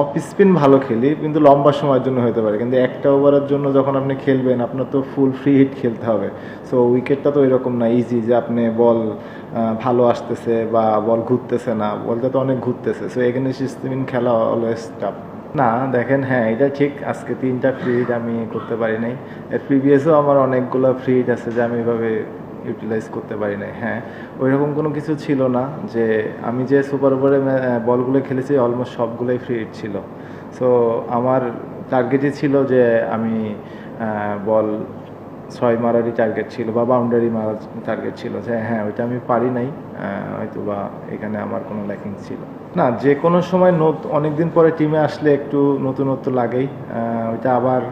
Off spin ভালো খেলি, কিন্তু লম্বা সময়ের জন্য হতে পারে। কিন্তু একটা ওভারের জন্য যখন আপনি খেলবেন, আপনার তো ফুল ফ্রি হিট খেলতে হবে। সো উইকেটটা তো এরকম না ইজি যে আপনি বল ভালো আসতেছে বা বল ঘুরতেছে না। বলটা তো অনেক ঘুরতেছে। সো এখানে স্পিন খেলা অলওয়েজ টাফ না, দেখেন হ্যাঁ এটা ঠিক। আজকে তিনটা ফ্রি হিট আমি করতে পারি নাই। এর প্রিভিয়াসও আমার অনেকগুলো ফ্রি হিট আছে যে আমি এভাবে ইউটিলাইজ করতে পারি নাই। হ্যাঁ ওই রকম কোনো কিছু ছিল না যে আমি যে সুপার ওভারে বলগুলো খেলেছি অলমোস্ট সবগুলোই ফ্রি হিট ছিল। সো আমার টার্গেটই ছিল যে আমি বল ছয় মারারই টার্গেট ছিল বা বাউন্ডারি মারার টার্গেট ছিল। যে হ্যাঁ ওইটা আমি পারি নাই হয়তো বা এখানে আমার কোনো ল্যাকিং ছিল। না, যে কোনো সময় অনেক দিন পরে টিমে আসলে একটু নতুনত্ব লাগেই ওইটা আবার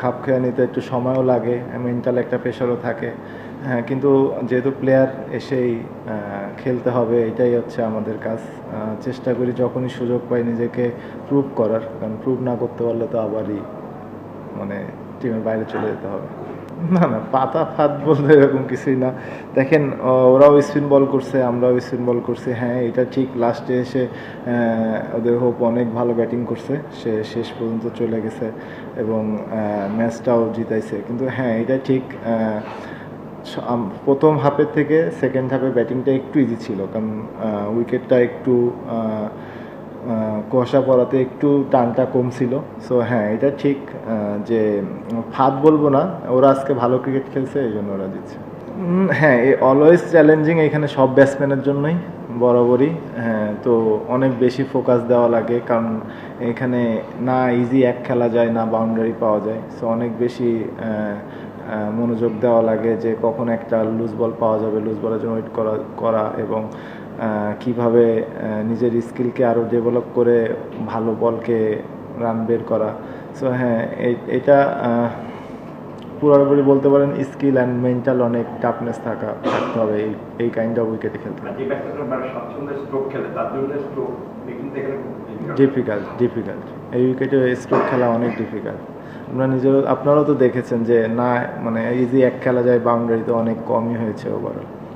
খাপ খেয়ে নিতে একটু সময়ও লাগে মেন্টাল একটা প্রেশারও থাকে। হ্যাঁ কিন্তু যেহেতু প্লেয়ার এসেই খেলতে হবে, এটাই হচ্ছে আমাদের কাজ। চেষ্টা করি যখনই সুযোগ পাই নিজেকে প্রুভ করার, কারণ প্রুভ না করতে পারলে তো আবারই মানে টিমের বাইরে চলে যেতে হবে। না না, পাতা ফাত বলতে এরকম কিছুই না। দেখেন ওরাও স্পিন বল করছে, আমরাও স্পিন বল করছি। হ্যাঁ এটা ঠিক লাস্টে এসে ওদের হোপ অনেক ভালো ব্যাটিং করছে। সে শেষ পর্যন্ত চলে গেছে এবং ম্যাচটাও জিতাইছে। কিন্তু হ্যাঁ এটা ঠিক প্রথম হাফের থেকে সেকেন্ড হাফে ব্যাটিংটা একটু ইজি ছিল। কারণ উইকেটটা একটু কুয়াশা পড়াতে একটু টানটা কম ছিল সো হ্যাঁ এটা ঠিক যে, ফাঁদ বলব না, ওরা আজকে ভালো ক্রিকেট খেলছে, এই জন্য ওরা জিতছে। হ্যাঁ এই অলওয়েজ চ্যালেঞ্জিং এখানে সব ব্যাটসম্যানের জন্যই, বরাবরই হ্যাঁ তো অনেক বেশি ফোকাস দেওয়া লাগে, কারণ এখানে না ইজি এক খেলা যায়, না বাউন্ডারি পাওয়া যায়। সো অনেক বেশি মনোযোগ দেওয়া লাগে যে কখন একটা লুজ বল পাওয়া যাবে লুজ বলের জন্য ওয়েট করা করা এবং কীভাবে নিজের স্কিলকে আরও ডেভেলপ করে ভালো বলকে রান বের করা। সো হ্যাঁ এটা পুরোপুরি বলতে পারেন স্কিল অ্যান্ড মেন্টাল অনেক টাফনেস থাকা থাকতে হবে এই এই কাইন্ড অফ উইকেটে খেলতে। ডিফিকাল্ট ডিফিকাল্ট এই উইকেটে স্ট্রোক খেলা অনেক ডিফিকাল্ট আপনারা নিজেরও আপনারাও তো দেখেছেন যে না মানে ইজি এক খেলা যায় বাউন্ডারিতে অনেক কমই হয়েছে ওভারঅল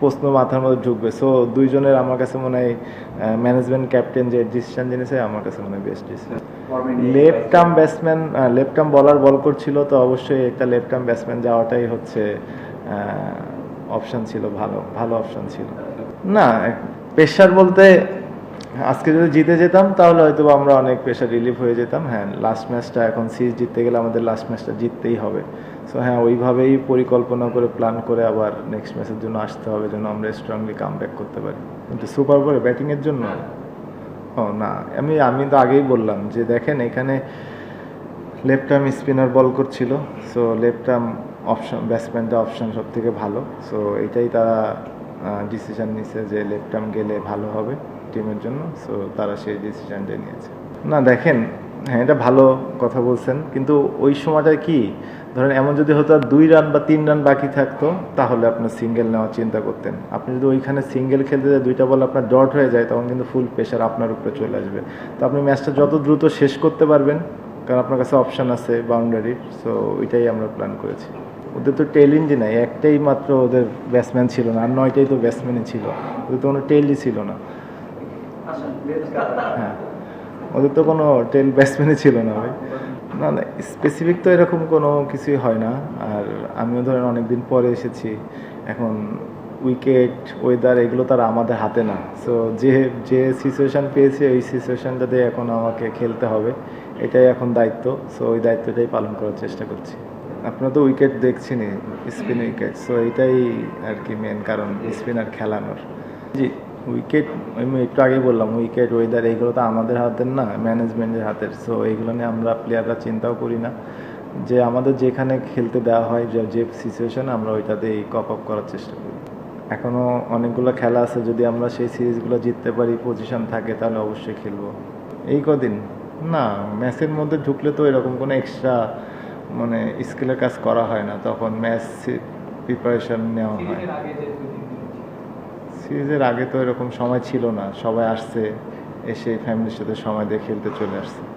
প্রশ্ন মাথার মধ্যে ঢুকবে। সো দুইজনের আমার কাছে মনে হয় ম্যানেজমেন্ট ক্যাপ্টেন যে ডিসিশন জিনিসে আমার কাছে মনে হয় best decision left arm batsman left arm bowler bowl করছিল তো অবশ্যই একটা লেফট আর্ম ব্যাটসম্যান যাওয়াটাই হচ্ছে অপশন ছিল ভালো ভালো অপশন ছিল। না প্রেশার বলতে আজকে যদি জিতে যেতাম, তাহলে হয়তো আমরা অনেক প্রেশার রিলিফ হয়ে যেতাম। হ্যাঁ লাস্ট ম্যাচটা এখন সিরিজ জিততে গেলে আমাদের লাস্ট ম্যাচটা জিততেই হবে। সো হ্যাঁ ওইভাবেই পরিকল্পনা করে প্ল্যান করে আবার নেক্সট ম্যাচের জন্য আসতে হবে যেন আমরা স্ট্রংলি কাম করতে পারি। কিন্তু সুপার ওভারে ব্যাটিংয়ের জন্য? ও, না। আমি আমি তো আগেই বললাম যে দেখেন, এখানে লেফট আর্ম স্পিনার বল করছিল। সো লেফট আর্ম অপশন ব্যাটসম্যানটা অপশন সব থেকে ভালো। সো এটাই তারা ডিসিশন নিছে যে লেফট আর্ম গেলে ভালো হবে। টিমের জন্য সো তারা সেই ডিসিশনটা নিয়েছে। না, দেখেন হ্যাঁ এটা ভালো কথা বলছেন, কিন্তু ওই সময়টা কি? ধরেন, এমন যদি হতো দুই রান বা তিন রান বাকি থাকতো, তাহলে আপনার সিঙ্গেল নেওয়ার চিন্তা করতেন। আপনি যদি ওইখানে সিঙ্গেল খেলতে যায়, দুইটা বল আপনার ডট হয়ে যায়, তখন কিন্তু ফুল প্রেশার আপনার উপরে চলে আসবে। তো আপনি ম্যাচটা যত দ্রুত শেষ করতে পারবেন, কারণ আপনার কাছে অপশন আছে বাউন্ডারি সো ওইটাই আমরা প্ল্যান করেছি। ওদের তো টেল ইঞ্জি নাই, একটাই মাত্র ওদের ব্যাটসম্যান ছিল না, আর নয়টাই তো ব্যাটসম্যানই ছিল। ওদের তো কোনো টেলই ছিল না। হ্যাঁ। ওদের তো কোনো টেন ব্যাটসম্যানই ছিল না ভাই। না না স্পেসিফিক তো এরকম কোনো কিছুই হয় না। আর আমিও ধরেন অনেকদিন পরে এসেছি। এখন উইকেট ওয়েদার এগুলো তার আমাদের হাতে না। সো যে যে সিচুয়েশান পেয়েছি, ওই সিচুয়েশানটাতে এখন আমাকে খেলতে হবে। এটাই এখন দায়িত্ব। সো ওই দায়িত্বটাই পালন করার চেষ্টা করছি। আপনারা তো উইকেট দেখছেনই স্পিন উইকেট সো এটাই আর কি মেন কারণ স্পিনার খেলানোর। জি। উইকেট আমি একটু আগেই বললাম উইকেট ওয়েদার এইগুলো তো আমাদের হাতের না ম্যানেজমেন্টের হাতের। সো এইগুলো নিয়ে আমরা প্লেয়াররা চিন্তাও করি না। যে আমাদের যেখানে খেলতে দেওয়া হয়, যে যে সিচুয়েশন আমরা ওইটাতেই কপ আপ করার চেষ্টা করি। এখনও অনেকগুলো খেলা আছে, যদি আমরা সেই সিরিজগুলো জিততে পারি পজিশন থাকে, তাহলে অবশ্যই খেলব। এই কদিন? না ম্যাচের মধ্যে ঢুকলে তো এরকম কোনো এক্সট্রা মানে স্কিলের কাজ করা হয় না। তখন ম্যাচ প্রিপারেশন নেওয়া হয় সিরিজের আগে যে দুই তিন দিন ছিল। সিরিজের আগে তো এরকম সময় ছিল না। সবাই আসছে, এসে ফ্যামিলির সাথে সময় দিয়ে খেলতে চলে আসছে।